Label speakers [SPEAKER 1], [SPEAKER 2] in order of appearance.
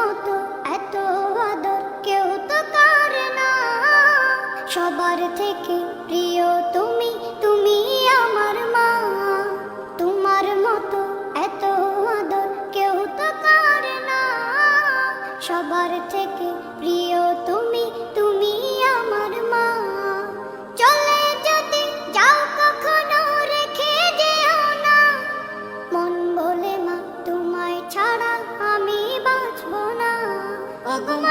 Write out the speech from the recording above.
[SPEAKER 1] মতো এত আদর কেউ তো করে না। সবার থেকে প্রিয় তুমি তুমি আমার মা। তোমার মতো এত আদর কেউ তো করে না। সবার থেকে প্রিয় তুমি তুমি